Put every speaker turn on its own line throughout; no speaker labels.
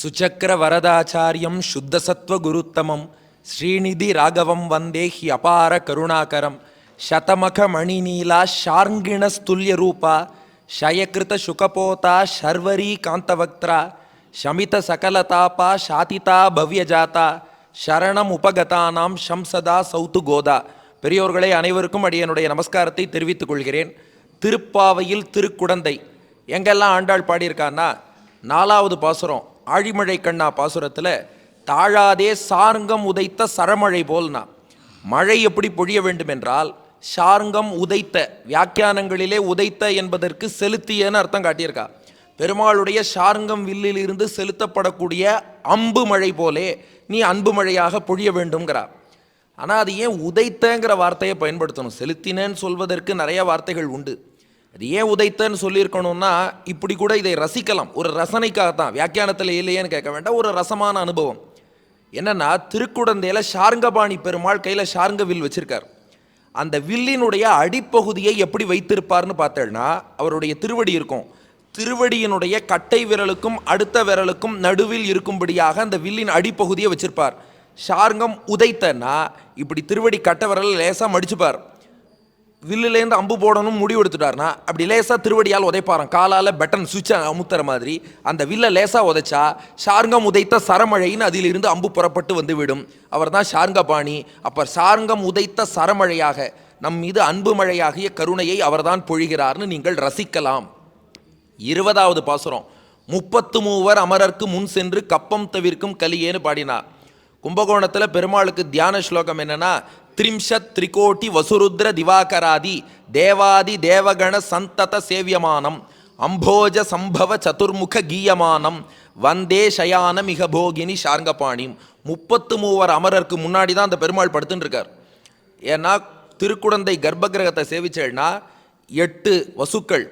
சுச்சக்கர வரதாச்சாரியம் குருத்தமம். ஸ்ரீநிதி ராகவம் வந்தே he அபார கருணாகரம். சதமக மணிநீலா ஷார்ங்கிணஸ்துல்ய ரூபா. ஷயகிருத சுகபோதா ஷர்வரி காந்தவக்த்ரா. ஷமித சகலதாபா சாதிதா பவ்யஜாதா. சரணம் உபகதானாம் ஷம்சதா சௌத்து கோதா. பெரியோர்களே அனைவருக்கும் அடியனுடைய நமஸ்காரத்தை தெரிவித்துக் கொள்கிறேன். திருப்பாவையில் திருக்குடந்தை. எங்கெல்லாம் ஆண்டாள் பாடியிருக்கான்னா நாலாவது பாசுரம். ஆழிமழை கண்ணா பாசுரத்தில் தாழாதே சார்ங்கம் உதைத்த சரமழை போல்னா. மழை எப்படி பொழிய வேண்டும் என்றால் சார்ங்கம் உதைத்த வியாக்கியானங்களிலே உதைத்த என்பதற்கு செலுத்தியன்னு அர்த்தம் காட்டியிருக்கா. பெருமாளுடைய சார்ங்கம் வில்லில் இருந்து செலுத்தப்படக்கூடிய அம்பு மழை போலே நீ அன்பு மழையாக பொழிய வேண்டும்ங்கிறா. ஆனால் அது ஏன் உதைத்தங்கிற வார்த்தையை பயன்படுத்தணும்? செலுத்தினேன்னு சொல்வதற்கு நிறைய வார்த்தைகள் உண்டு. அது ஏன் உதைத்தன்னு சொல்லியிருக்கணும்னா இப்படி கூட இதை ரசிக்கலாம். ஒரு ரசனைக்காகத்தான். வியாக்கியானத்தில் இல்லையேன்னு கேட்க வேண்டாம். ஒரு ரசமான அனுபவம். என்னென்னா திருக்குடந்தையில் ஷார்ங்கபாணி பெருமாள் கையில் ஷார்ங்க வில் வச்சுருக்கார். அந்த வில்லினுடைய அடிப்பகுதியை எப்படி வைத்திருப்பார்னு பார்த்தேன்னா அவருடைய திருவடி இருக்கும். திருவடியினுடைய கட்டை விரலுக்கும் அடுத்த விரலுக்கும் நடுவில் இருக்கும்படியாக அந்த வில்லின் அடிப்பகுதியை வச்சிருப்பார். ஷார்ங்கம் உதைத்தன்னா இப்படி திருவடி கட்டை விரல் லேசாக மடிச்சுப்பார். வில்லுலேருந்து அம்பு போடணும் முடிவு எடுத்துட்டாருனா அப்படி லேசாக திருவடியால் உதைப்பாராம். காலால் பட்டன் சுவிட்சை அமுத்துற மாதிரி. அந்த வில்லை லேசாக உதைச்சா ஷார்ங்கம் உதைத்த சரமழைன்னு அதிலிருந்து அம்பு புறப்பட்டு வந்துவிடும் அவர் தான் ஷார்ங்கபாணி. அப்போ ஷார்ங்கம் உதைத்த சரமழையாக நம் மீது அன்பு மழையாகிய கருணையை அவர்தான் பொழிகிறார்னு நீங்கள் ரசிக்கலாம். இருபதாவது பாசுரம். முப்பத்து மூவர் அமரர்க்கு முன் சென்று கப்பம் தவிர்க்கும் கலியேன்னு பாடினார். கும்பகோணத்தில் பெருமாளுக்கு தியான ஸ்லோகம் என்னென்னா திரிம்ஷத் திரிகோட்டி வசுருத்ர திவாகராதி தேவாதி தேவகண சந்தத சேவியமானம் அம்போஜ சம்பவ சதுர்முக கீயமானம் வந்தே சயான மிக போகினி ஷார்ங்கபாணிம் முப்பத்து மூவர் அமரருக்கு முன்னாடி தான் அந்த பெருமாள் படுத்துன்னு இருக்கார் ஏன்னா திருக்குடந்தை கர்ப்பகிரகத்தை சேவிச்சேன்னா எட்டு வசுக்கள்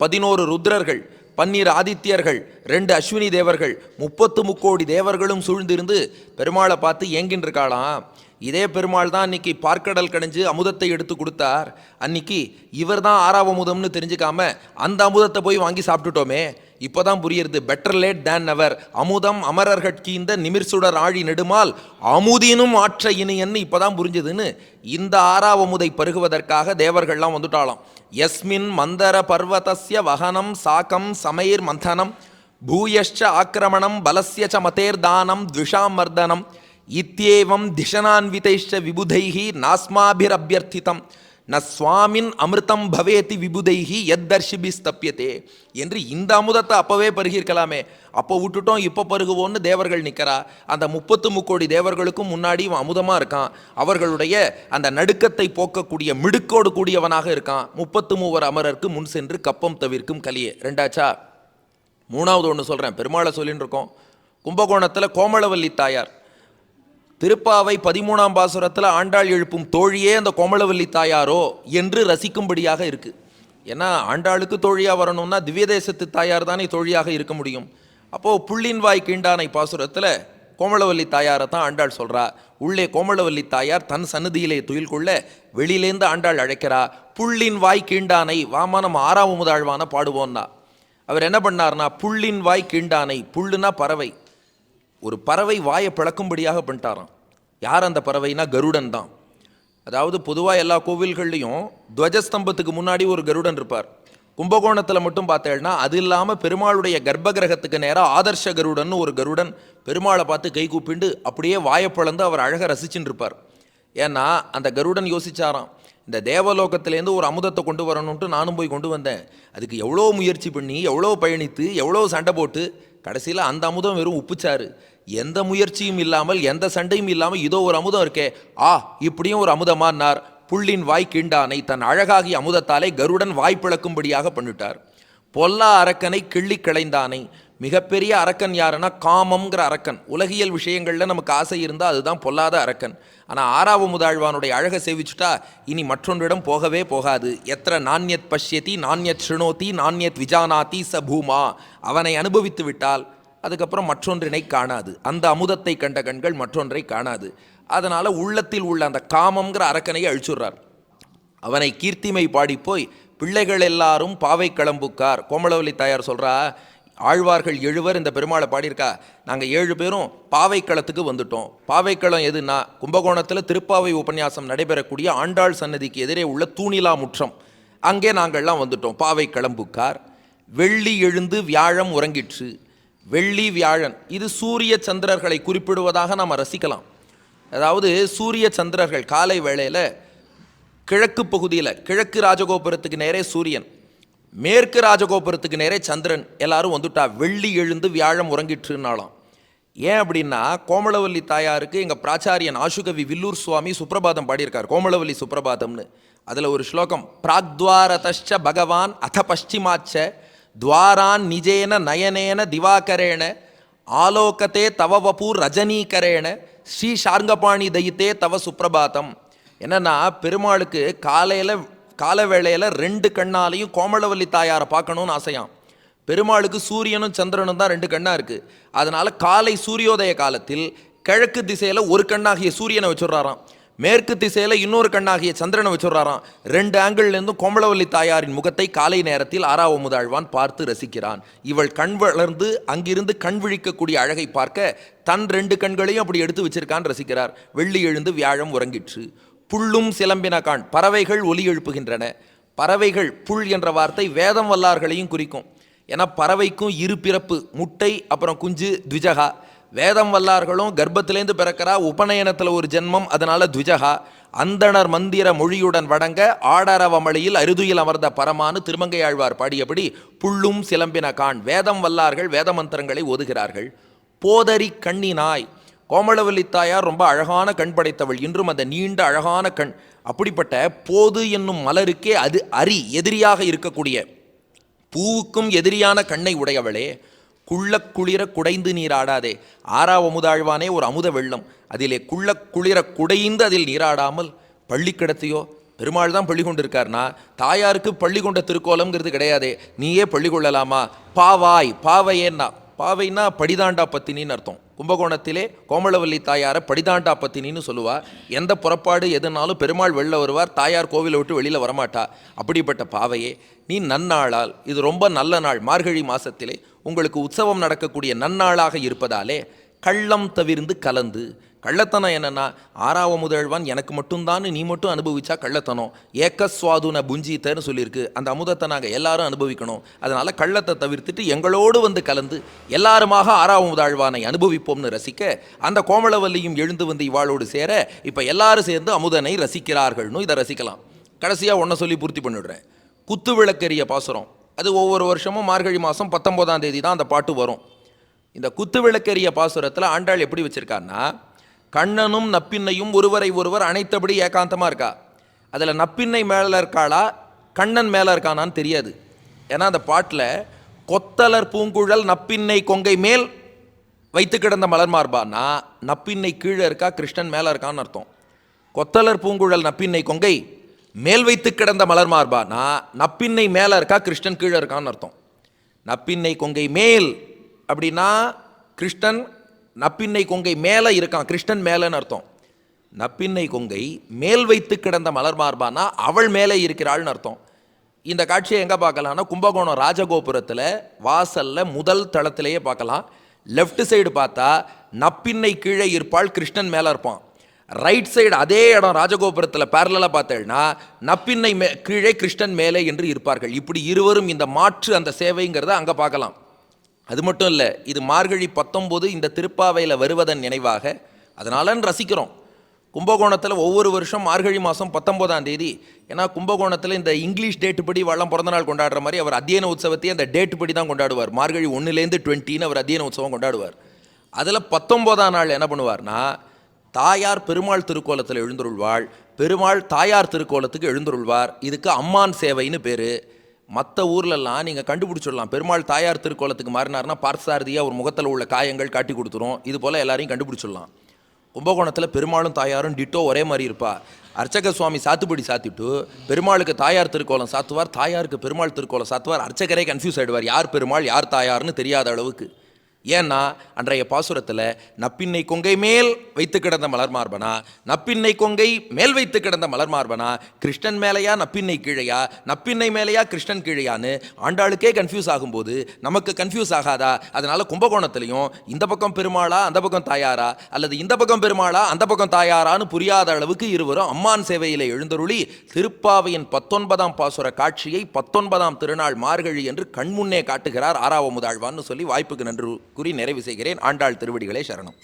பதினோரு ருத்ரர்கள் பன்னீர் ஆதித்யர்கள் ரெண்டு அஸ்வினி தேவர்கள் முப்பத்து முக்கோடி தேவர்களும் சூழ்ந்திருந்து பெருமாளை பார்த்து ஏங்கின்னு இருக்காளாம் இதே பெருமாள் தான் அன்னைக்கு பார்க்கடல் கடைஞ்சு அமுதத்தை எடுத்து கொடுத்தார். அன்னைக்கு இவர் தான் ஆறாவமுதம்னு தெரிஞ்சுக்காம அந்த அமுதத்தை போய் வாங்கி சாப்பிட்டுட்டோமே. இப்போதான் புரியுறது பெட்டர் லேட் தேன் அவர் அமுதம் அமரர்கட்கீந்த நிமிர்சுடர் ஆழி நெடுமால் அமுதினும் ஆற்ற இனியன்னு இப்போதான் புரிஞ்சதுன்னு இந்த ஆறாவமுதை பருகுவதற்காக தேவர்கள்லாம் வந்துட்டாலாம் யஸ்மின் மந்தர பர்வதஸ்ய வகனம் சாக்கம் சமைர் மந்தனம் பூயஷ்ச ஆக்கிரமணம் பலஸ்ய ச மதேர்தானம் த்விஷாம் மர்தனம் இத்தியேவம் திஷனான்விதைஷ்ட விபுதைஹி நாஸ்மாபிரபியர்த்திதம் ந சுவாமின் அமிர்தம் பவேதி விபுதைஹி எத்தர்ஷிபி ஸ்தப்பியதே என்று இந்த அமுதத்தை அப்பவே பருகியிருக்கலாமே. அப்போ விட்டுட்டோம் இப்போ பருகுவோன்னு தேவர்கள் நிற்கிறா அந்த முப்பத்து முக்கோடி தேவர்களுக்கும் முன்னாடி இவன் அமுதமாக இருக்கான். அவர்களுடைய அந்த நடுக்கத்தை போக்கக்கூடிய மிடுக்கோடு கூடியவனாக இருக்கான். முப்பத்து மூவர் அமரருக்கு முன் சென்று கப்பம் தவிர்க்கும் கலியே. ரெண்டாச்சா? மூணாவது ஒன்று சொல்கிறேன் பெருமாளை சொல்லின்னு இருக்கோம். கும்பகோணத்தில் கோமளவல்லி தாயார். திருப்பாவை பதிமூணாம் பாசுரத்தில் ஆண்டாள் எழுப்பும் தோழியே அந்த கோமலவல்லி தாயாரோ என்று ரசிக்கும்படியாக இருக்கு. ஏன்னா ஆண்டாளுக்கு தோழியாக வரணும்னா திவ்யதேசத்து தாயார் தானே தோழியாக இருக்க முடியும். அப்போது புள்ளின் வாய் கீண்டானை பாசுரத்தில் கோமலவல்லி தாயாரை தான் ஆண்டாள் சொல்கிறா உள்ளே கோமளவல்லி தாயார் தன் சன்னதியிலே துயில் கொள்ள வெளியிலேருந்து ஆண்டாள் அழைக்கிறா. புள்ளின் வாய் கீண்டானை வாமா நம்ம ஆறாம் முதழ்வான பாடுவோன்னா அவர் என்ன பண்ணார்னா புள்ளின் வாய் கீண்டானை புல்லுனா பறவை. ஒரு பறவை வாயை பிளக்கும்படியாக பண்ணிட்டாராம். யார் அந்த பறவைனா கருடன் தான். அதாவது பொதுவாக எல்லா கோவில்கள்லேயும் துவஜஸ்தம்பத்துக்கு முன்னாடி ஒரு கருடன் இருப்பார். கும்பகோணத்தில் மட்டும் பார்த்தேன்னா அது இல்லாமல் பெருமாளுடைய கர்ப்ப கிரகத்துக்கு நேராக ஆதர்ஷ கருடன் ஒரு கருடன் பெருமாளை பார்த்து கை கூப்பிண்டு அப்படியே வாயை அவர் அழகாக ரசிச்சுட்டு இருப்பார். ஏன்னா அந்த கருடன் யோசிச்சாராம் இந்த தேவலோகத்திலேருந்து ஒரு அமுதத்தை கொண்டு வரணுன்ட்டு நானும் போய் கொண்டு வந்தேன். அதுக்கு எவ்வளோ முயற்சி பண்ணி எவ்வளோ பயணித்து எவ்வளோ சண்டை போட்டு கடைசியில் அந்த அமுதம் வெறும் உப்புச்சாரு. எந்த முயற்சியும் இல்லாமல் எந்த சண்டையும் இல்லாமல் இதோ ஒரு அமுதம் இருக்கே. ஆ இப்படியும் ஒரு அமுதமானார். புள்ளின் வாய் கிண்டானை தன் அழகாகி அமுதத்தாலே கருடன் வாய் பிளக்கும்படியாக பண்ணிட்டார். பொல்லா அரக்கனை கிள்ளி கிளைந்தானை. மிகப்பெரிய அரக்கன் யாருன்னா காமம்ங்கிற அரக்கன். உலகியல் விஷயங்களில் நமக்கு ஆசை இருந்தால் அதுதான் பொல்லாத அரக்கன். ஆனால் ஆறாவ முதாழ்வானுடைய அழகை சேவிச்சுட்டா இனி மற்றொன்றிடம் போகவே போகாது. எத்திர நாண்யத் பஷ்யதி நாண்யத் ஸ்ருணோதி நாண்யத் விஜானாதி ச பூமா. அவனை அனுபவித்து விட்டால் அதுக்கப்புறம் மற்றொன்றினை காணாது. அந்த அமுதத்தை கண்ட கண்கள் மற்றொன்றை காணாது. அதனால் உள்ளத்தில் உள்ள அந்த காமம்ங்கிற அரக்கனையை அழிச்சுடுறார். அவனை கீர்த்திமை பாடி போய் பிள்ளைகள் எல்லாரும் பாவை கிளம்புக்கார். கோமளவல்லி தாயார் சொல்கிறா ஆழ்வார்கள் எழுவர் இந்த பெருமாளை பாடியிருக்கா. நாங்கள் ஏழு பேரும் பாவைக்களத்துக்கு வந்துட்டோம். பாவைக்களம் எதுனா கும்பகோணத்தில் திருப்பாவை உபன்யாசம் நடைபெறக்கூடிய ஆண்டாள் சன்னதிக்கு எதிரே உள்ள தூணிலா முற்றம். அங்கே நாங்கள்லாம் வந்துட்டோம். பாவை கிளம்புக்கார். வெள்ளி எழுந்து வியாழம் உறங்கிற்று. வெள்ளி வியாழன் இது சூரிய சந்திரர்களை குறிப்பிடுவதாக நாம் ரசிக்கலாம். அதாவது சூரிய சந்திரர்கள் காலை வேளையில் கிழக்கு பகுதியில் கிழக்கு ராஜகோபுரத்துக்கு நேரே சூரியன் மேற்கு ராஜகோபுரத்துக்கு நேரே சந்திரன் எல்லாரும் வந்துட்டா வெள்ளி எழுந்து வியாழம் உறங்கிட்டுனாலாம் ஏன் அப்படின்னா கோமளவல்லி தாயாருக்கு எங்கள் பிராச்சாரியன் ஆசுகவி வில்லூர் சுவாமி சுப்பிரபாதம் பாடியிருக்கார் கோமளவல்லி சுப்ரபாதம்னு அதில் ஒரு ஸ்லோகம் பிராக்துவாரதச்ச பகவான் அத பஷ்டிமாச்ச துவாரான் நிஜேன நயனேன திவாகரேண ஆலோகத்தே தவ வபூர் ரஜனீகரேன ஸ்ரீ ஷார்ங்கபாணி தயித்தே தவ சுப்ரபாதம் என்னன்னா பெருமாளுக்கு காலையில் கால வேளையில் ரெண்டு கண்ணாலையும் கோமளவல்லி தாயாரை பார்க்கணும்னு ஆசையாம். பெருமாளுக்கு சூரியனும் சந்திரனும் தான் ரெண்டு கண்ணாக இருக்குது அதனால் காலை சூரியோதய காலத்தில் கிழக்கு திசையில் ஒரு கண்ணாகிய சூரியனை வச்சுடுறாராம். மேற்கு திசையில் இன்னொரு கண்ணாகிய சந்திரனை வச்சுடுறாராம். ரெண்டு ஆங்கிள்லேருந்து இருந்தும் கோமளவல்லி தாயாரின் முகத்தை காலை நேரத்தில் ஆறாவ முதாழ்வான் பார்த்து ரசிக்கிறான். இவள் கண் வளர்ந்து அங்கிருந்து கண் விழிக்கக்கூடிய அழகை பார்க்க தன் ரெண்டு கண்களையும் அப்படி எடுத்து வச்சிருக்கான் ரசிக்கிறார். வெள்ளி எழுந்து வியாழம் உறங்கிற்று. புல்லும் சிலம்பின காண் பறவைகள் ஒலி எழுப்புகின்றன. பறவைகள் புல் என்ற வார்த்தை வேதம் வல்லார்களையும் குறிக்கும். ஏன்னா பறவைக்கும் இரு பிறப்பு முட்டை அப்புறம் குஞ்சு த்விஜகா. வேதம் வல்லார்களும் கர்ப்பத்திலேருந்து பிறக்கிறா. உபநயனத்தில் ஒரு ஜென்மம் அதனால் த்விஜகா அந்தணர் மந்திர மொழியுடன் வடங்க ஆடரவமளியில் அருதுயில் அமர்ந்த பரமானு திருமங்கையாழ்வார் பாடியபடி புள்ளும் சிலம்பின கான். வேதம் வல்லார்கள் வேத மந்திரங்களை ஓதுகிறார்கள். போதரி கண்ணினாய். கோமளவல்லி தாயார் ரொம்ப அழகான கண் படைத்தவள். இன்றும் அந்த நீண்ட அழகான கண். அப்படிப்பட்ட போது என்னும் மலருக்கே அது அரி எதிரியாக இருக்கக்கூடிய. பூவுக்கும் எதிரியான கண்ணை உடையவளே. குள்ள குளிர குடைந்து நீராடாதே. ஆறாவ அமுதாழ்வானே ஒரு அமுத வெள்ளம். அதிலே குள்ள குளிர குடைந்து அதில் நீராடாமல் பள்ளி கிடத்தியோ பெருமாள் தான் பள்ளி கொண்டிருக்கார்னா தாயாருக்கு பள்ளி கொண்ட திருக்கோலம்ங்கிறது கிடையாதே. நீயே பள்ளி கொள்ளலாமா? பாவாய் பாவையேன்னா. பாவைன்னா படிதாண்டா பத்தினின்னு அர்த்தம். கும்பகோணத்திலே கோமளவல்லி தாயாரை படிதாண்டா பத்தினின்னு சொல்லுவா. எந்த புறப்பாடு எதுனாலும் பெருமாள் வெளில வருவார் தாயார் கோவிலை விட்டு வெளியில் வரமாட்டா. அப்படிப்பட்ட பாவையே நீ நன்னாளால் இது ரொம்ப நல்ல நாள் மார்கழி மாசத்திலே உங்களுக்கு உற்சவம் நடக்கக்கூடிய நன்னாளாக இருப்பதாலே கள்ளம் தவிர்ந்து கலந்து. கள்ளத்தனம் என்னன்னா ஆறாவ முதல்வான் எனக்கு மட்டும்தான் நீ மட்டும் அனுபவிச்சா கள்ளத்தனம். ஏக்கஸ்வாதுன புஞ்சித்தன்னு சொல்லியிருக்கு. அந்த அமுதத்தை நாங்கள் எல்லாரும் அனுபவிக்கணும். அதனால் கள்ளத்தை தவிர்த்துட்டு எங்களோடு வந்து கலந்து எல்லாருமாக ஆறாவ முதல்வானை அனுபவிப்போம்னு ரசிக்க அந்த கோமளவல்லியும் எழுந்து வந்து இவாளோடு சேர இப்போ எல்லாரும் சேர்ந்து அமுதனை ரசிக்கிறார்கள்னு இதை ரசிக்கலாம். கடைசியாக ஒன்றை சொல்லி பூர்த்தி பண்ணிவிடுறேன் குத்து விளக்கெரிய பாசுரம். அது ஒவ்வொரு வருஷமும் மார்கழி மாதம் பத்தொம்போதாம் தேதி தான் அந்த பாட்டு வரும். இந்த குத்து விளக்கெரிய பாசுரத்தில் ஆண்டாள் எப்படி வச்சுருக்காருன்னா கண்ணனும் நப்பின்னையும் ஒருவரை ஒருவர் அனைத்தபடி ஏகாந்தமாக இருக்கா. அதில் நப்பின்னை மேலே இருக்காளா கண்ணன் மேலே இருக்கானான்னு தெரியாது. ஏன்னா அந்த பாட்டில் கொத்தலர் பூங்குழல் நப்பின்னை கொங்கை மேல் வைத்து கிடந்த மலர் மார்பானா நப்பின்னை கீழே இருக்கா கிருஷ்ணன் மேலே இருக்கான்னு அர்த்தம். கொத்தலர் பூங்குழல் நப்பின்னை கொங்கை மேல் வைத்து கிடந்த மலர் மார்பானா நப்பின்னை மேலே இருக்கா கிருஷ்ணன் கீழே இருக்கான்னு அர்த்தம். நப்பின்னை கொங்கை மேல் அப்படின்னா கிருஷ்ணன் நப்பின்னை கொங்கை மேலே இருக்கான் கிருஷ்ணன் மேலேன்னு அர்த்தம். நப்பின்னை கொங்கை மேல் வைத்து கிடந்த மலர் மார்பானா அவள் மேலே இருக்கிறாள்னு அர்த்தம். இந்த காட்சியை எங்கே பார்க்கலாம்னா கும்பகோணம் ராஜகோபுரத்தில் வாசலில் முதல் தளத்திலேயே பார்க்கலாம். லெஃப்ட் சைடு பார்த்தா நப்பின்னை கீழே இருப்பாள் கிருஷ்ணன் மேலே இருப்பான். ரைட் சைடு அதே இடம் ராஜகோபுரத்தில் பேரலாக பார்த்தேன்னா நப்பின்னை மே கீழே கிருஷ்ணன் மேலே என்று இருப்பார்கள். இப்படி இருவரும் இந்த மாற்று அந்த சேவைங்கிறத அங்கே பார்க்கலாம். அது மட்டும் இல்லை இது மார்கழி பத்தொம்போது இந்த திருப்பாவையில் வருவதன் நினைவாக அதனாலன்னு ரசிக்கிறோம். கும்பகோணத்தில் ஒவ்வொரு வருஷம் மார்கழி மாதம் பத்தொம்போதாம் தேதி ஏன்னா கும்பகோணத்தில் இந்த இங்கிலீஷ் டேட்டு படி வள்ளம் பிறந்த நாள் கொண்டாடுற மாதிரி அவர் அத்தியன உற்சவத்தையே அந்த டேட்டு படி தான் கொண்டாடுவார். மார்கழி ஒன்றுலேருந்து டுவெண்ட்டின்னு அவர் அத்தியன உற்சவம் கொண்டாடுவார். அதில் பத்தொம்போதாம் நாள் என்ன பண்ணுவார்னா தாயார் பெருமாள் திருக்கோலத்தில் எழுந்துருள்வாள். பெருமாள் தாயார் திருக்கோலத்துக்கு எழுந்துருள்வார். இதுக்கு அம்மான் சேவைன்னு பேர். மற்ற ஊர்லெல்லாம் நீங்கள் கண்டுபிடிச்சிடலாம். பெருமாள் தாயார் திருக்கோலத்துக்கு மாறினார்னா பார்சாரதியாக ஒரு முகத்தில் உள்ள காயங்கள் காட்டி கொடுத்துரும். இது போல் எல்லாரையும் கண்டுபிடிச்சிடலாம். கும்பகோணத்தில் பெருமாளும் தாயாரும் டிட்டோ ஒரே மாதிரி இருப்பா. அர்ச்சக சுவாமி சாத்துப்படி சாத்திட்டு பெருமாளுக்கு தாயார் திருக்கோலம் சாத்துவார் தாயாருக்கு பெருமாள் திருக்கோலம் சாத்துவார். அர்ச்சகரே கன்ஃபியூஸ் ஆயிடுவார். யார் பெருமாள் யார் தாயார்னு தெரியாத அளவுக்கு. ஏன்னா அன்றைய பாசுரத்தில் நப்பின்னை கொங்கை மேல் வைத்து கிடந்த மலர் மார்பனா? நப்பின்னை கொங்கை மேல் வைத்து கிடந்த மலர் மார்பனா? கிருஷ்ணன் மேலையா நப்பின்னை கீழையா? நப்பின்னை மேலையா கிருஷ்ணன் கீழையான்னு? ஆண்டாளுக்கே கன்ஃபியூஸ் ஆகும்போது நமக்கு கன்ஃபியூஸ் ஆகாதா? அதனால் கும்பகோணத்துலேயும் இந்த பக்கம் பெருமாளா அந்த பக்கம் தாயாரா? அல்லது இந்த பக்கம் பெருமாளா அந்த பக்கம் தாயாரான்னு புரியாத அளவுக்கு இருவரும் அம்மான் சேவையில் எழுந்தருளி திருப்பாவையின் பத்தொன்பதாம் பாசுர காட்சியை பத்தொன்பதாம் திருநாள் மார்கழி என்று கண்முன்னே காட்டுகிறார் ஆறாவமுதாழ்வான்னு சொல்லி வாய்ப்புக்கு நன்றி. கூறி நிறைவு செய்கிறேன். ஆண்டாள் திருவடிகளே சரணம்.